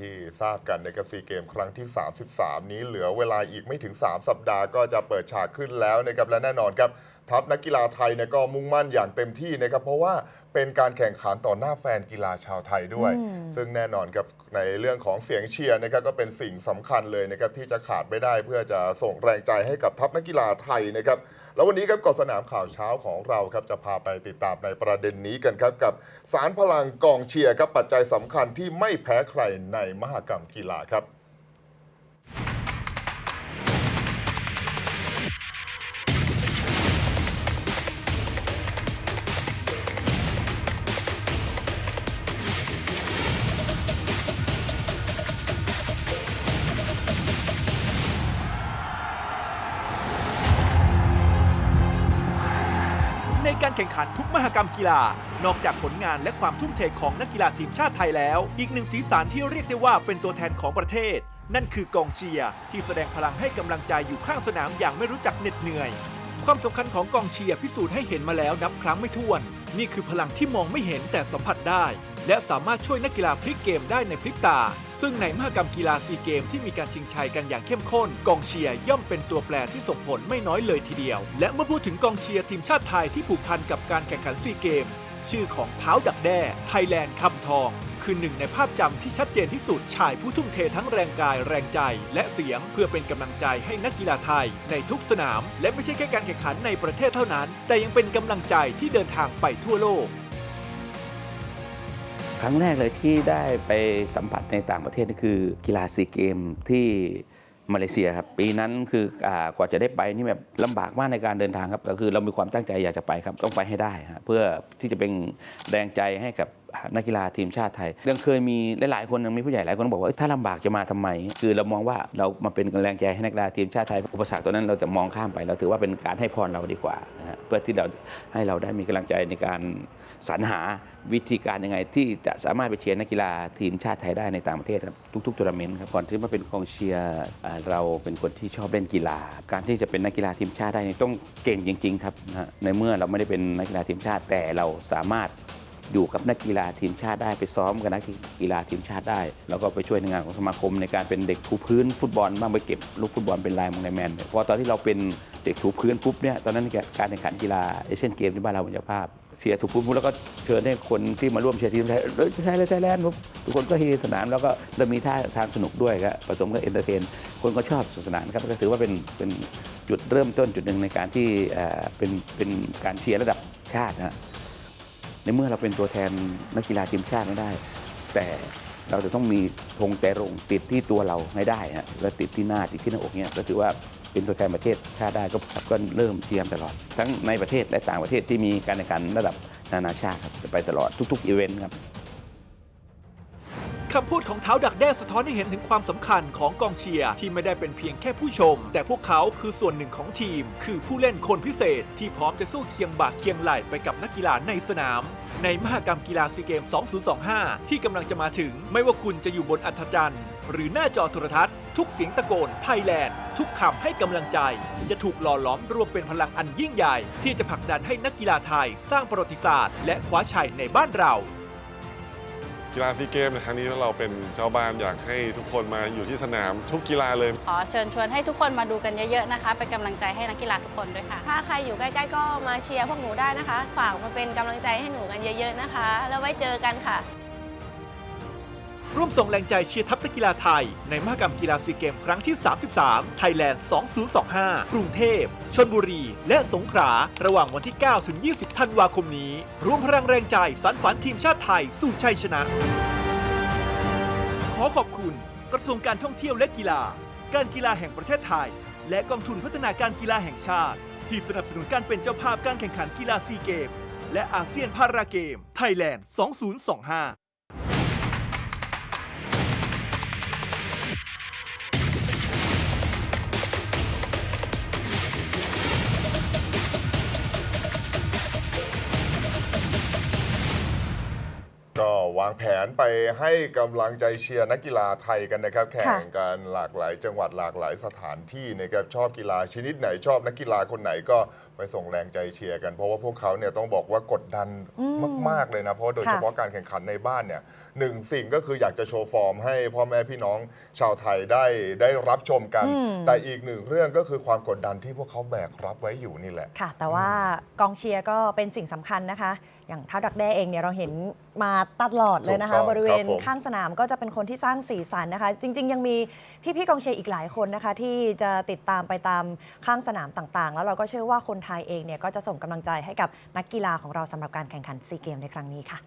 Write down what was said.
ที่ทราบกันในกับซีเกมครั้งที่ 33 นี้เหลือเวลาอีกไม่ถึง 3 สัปดาห์ก็จะเปิดฉากขึ้นแล้วนะครับและแน่นอนครับ ทัพนักกีฬาไทยเนี่ยก็มุ่งมั่นอย่างเต็มที่นะครับเพราะว่าเป็นการแข่งขันต่อหน้าแฟนกีฬาชาวไทยด้วยอืมซึ่งแน่นอนครับในเรื่องของเสียงเชียร์นะครับก็เป็นสิ่งสำคัญเลยนะครับที่จะขาดไม่ได้เพื่อจะส่งแรงใจให้กับทัพนักกีฬาไทยนะครับแล้ววันนี้ครับกอสนามข่าวเช้าของเราครับจะพาไปติดตามในประเด็นนี้กันครับกับสารพลังกองเชียร์ครับปัจจัยสำคัญที่ไม่แพ้ใครในมหกรรมกีฬาครับ ในการแข่งขันทุกมหกรรมกีฬา นอกจากผลงานและความทุ่มเทของนักกีฬาทีมชาติไทยแล้ว อีกหนึ่งสีสันที่เรียกได้ว่าเป็นตัวแทนของประเทศ นั่นคือกองเชียร์ที่แสดงพลังให้กำลังใจอยู่ข้างสนามอย่างไม่รู้จักเหน็ดเหนื่อย ความสำคัญของกองเชียร์พิสูจน์ให้เห็นมาแล้วนับครั้งไม่ถ้วน นี่คือพลังที่มองไม่เห็นแต่สัมผัสได้ และสามารถช่วยนักกีฬาพลิกเกมได้ในพริบตา ซึ่งในมหกรรมกีฬาซีเกมที่มีการชิงชัยกันอย่างเข้มข้น กองเชียร์ย่อมเป็นตัวแปรที่ส่งผลไม่น้อยเลยทีเดียว และเมื่อพูดถึงกองเชียร์ทีมชาติไทยที่ผูกพันกับการแข่งขันซีเกม ชื่อของเท้าดักแด้ไทยแลนด์คำทองคือหนึ่งในภาพจำที่ชัดเจนที่สุด ชายผู้ทุ่มเททั้งแรงกายแรงใจ และเสียงเพื่อเป็นกำลังใจให้นักกีฬาไทย ในทุกสนาม และไม่ใช่แค่การแข่งขันในประเทศเท่านั้น แต่ยังเป็นกำลังใจที่เดินทางไปทั่วโลก ครั้งแรกเลยที่ได้ไปสัมผัสในต่างประเทศนี่คือกีฬาซีเกมที่มาเลเซียครับปีนั้นคืออกว่าจะได้ไปนี่แบบลำบากมากในการเดินทางครับก็คือเรามีความตั้งใจอยากจะไปครับต้องไปให้ได้ เพื่อที่จะเป็นแรงใจให้กับนักกีฬาทีมชาติไทยยังเคยมีหลายๆคนยังมีผู้ใหญ่หลายคนบอกว่าถ้าลำบากจะมาทำไม คือเรามองว่าเรามาเป็นแรงใจให้นักกีฬาทีมชาติไทยอุปสรรคตัวนั้นเราจะมองข้ามไปเราถือว่าเป็นการให้พรเราดีกว่านะฮะเพื่อที่เราให้เราได้มีกำลังใจในการสรรหาวิธีการยังไง ที่จะสามารถไปเชียร์นักกีฬาทีมชาติไทยได้ในต่างประเทศครับทุกๆทัวร์นาเมนต์ครับก่อนที่มาเป็นกองเชียร์เราเป็นคนที่ชอบเล่นกีฬา การที่จะเป็นนักกีฬาทีมชาติได้นี่ต้องเก่งจริง ๆ ครับนะในเมื่อเราไม่ได้เป็นนักกีฬาทีมชาติแต่เราสามารถ อยู่กับนักกีฬาทีมชาติได้ไปซ้อมกับนักกีฬาทีมชาติได้ แล้วก็ไปช่วยในงานของสมาคมในการเป็นเด็กถูพื้นฟุตบอลบ้างไปเก็บลูกฟุตบอลเป็นลายมงลายแมนเพราะตอนที่เราเป็นเด็กถูพื้นปุ๊บเนี่ยตอนนั้นการแข่งขันกีฬาเอเชียนเกมที่บ้านเราเป็นเจ้าภาพเสียถูกปุ๊บแล้วก็เชิญให้คนที่มาร่วมเชียร์ทีมไทยไทยเลยไทยแลนด์ปุ๊บทุกคนก็เฮสนามแล้วก็จะมีท่าทางสนุกด้วยครับผสมกับเอนเตอร์เทน คนก็ชอบสนุกสนานครับก็ถือว่าเป็นเป็นจุดเริ่มต้นจุดหนึ่งในการที่เป็นเป็นการเชียร์ระดับชาตินะ ในเมื่อเราเป็นตัวแทนนักกีฬาทีมชาติไม่ได้ แต่เราจะต้องมีธงแต่รงติดที่ตัวเราให้ได้ฮะและติดที่หน้าติดที่หน้าอกเนี่ยก็ถือว่าเป็นตัวแทนประเทศชาติได้ก็ก็เริ่มเชียร์ตลอด ทั้งในประเทศและต่างประเทศที่มีการแข่งขันระดับนานาชาติครับจะไปตลอดทุกๆอีเวนต์ครับ คำพูดของเท้าดักแด้สะท้อนให้เห็นถึงความสำคัญของกองเชียร์ที่ไม่ได้เป็นเพียงแค่ผู้ชม แต่พวกเขาคือส่วนหนึ่งของทีม คือผู้เล่นคนพิเศษ ที่พร้อมจะสู้เคียงบ่าเคียงไหล่ไปกับนักกีฬาในสนาม ในมหกรรมกีฬาซีเกม 2025 ที่กำลังจะมาถึง ไม่ว่าคุณจะอยู่บนอัธจันทร์ หรือหน้าจอโทรทัศน์ ทุกเสียงตะโกนไทยแลนด์ทุกคำให้กำลังใจ จะถูกหล่อหลอมรวมเป็นพลังอันยิ่งใหญ่ ที่จะผลักดันให้นักกีฬาไทย สร้างประวัติศาสตร์ และคว้าชัยในบ้านเรา กีฬาซีเกมในครั้งนี้เราเป็นเจ้าบ้านอยากให้ทุกคนมาอยู่ที่สนามทุกกีฬาเลย ขอเชิญชวนให้ทุกคนมาดูกันเยอะๆนะคะ เป็นกำลังใจให้นักกีฬาทุกคนด้วยค่ะ ถ้าใครอยู่ใกล้ๆก็มาเชียร์พวกหนูได้นะคะ ฝากมาเป็นกำลังใจให้หนูกันเยอะ ๆนะคะ แล้วไว้เจอกันค่ะ ร่วมส่งแรงใจเชียร์ทัพนักกีฬาไทย ในมหกรรมกีฬาซีเกมครั้งที่ 33 ไทยแลนด์ 2025 กรุงเทพชนบุรี และสงขลา ระหว่างวันที่ 9 ถึง 20 ธันวาคมนี้ ร่วมพลังแรงใจสรรฝันทีมชาติไทยสู่ชัยชนะ ขอขอบคุณ กระทรวงการท่องเที่ยวและกีฬา การกีฬาแห่งประเทศไทย และกองทุนพัฒนาการกีฬาแห่งชาติ ที่สนับสนุนการเป็นเจ้าภาพการแข่งขันกีฬาซีเกมและอาเซียนพาราเกม ไทยแลนด์ 2025 วางแผนไปให้กำลังใจเชียร์นักกีฬาไทยกันนะครับ แข่งกันหลากหลายจังหวัดหลากหลายสถานที่นะครับชอบกีฬาชนิดไหนชอบนักกีฬาคนไหนก็ไปส่งแรงใจเชียร์กันเพราะว่าพวกเขาเนี่ยต้องบอกว่ากดดันอืมมาก ๆ เลยนะ เพราะโดยค่ะเฉพาะการแข่งขันในบ้านเนี่ยหนึ่งสิ่งก็คืออยากจะโชว์ฟอร์มให้พ่อแม่พี่น้องชาวไทยได้ได้รับชมกันอืมแต่อีกหนึ่งเรื่องก็คือความกดดันที่พวกเขาแบกรับไว้อยู่นี่แหละค่ะ แต่ว่ากองเชียร์ก็เป็นสิ่งสำคัญนะคะ อย่างท้าวดักแด้เองเนี่ยเราเห็นมาตลอดเลยนะคะ ถูกต้องบริเวณครับผมข้างสนามก็จะเป็นคนที่สร้างสีสันนะคะ จริง ๆ ยังมีพี่ๆกองเชียร์อีกหลายคนนะคะ ที่จะติดตามไปตามข้างสนามต่างๆ แล้วเราก็เชื่อว่าคนไทยเองเนี่ยก็จะส่งกำลังใจให้กับนักกีฬาของเราสำหรับการแข่งขันซีเกมในครั้งนี้ค่ะ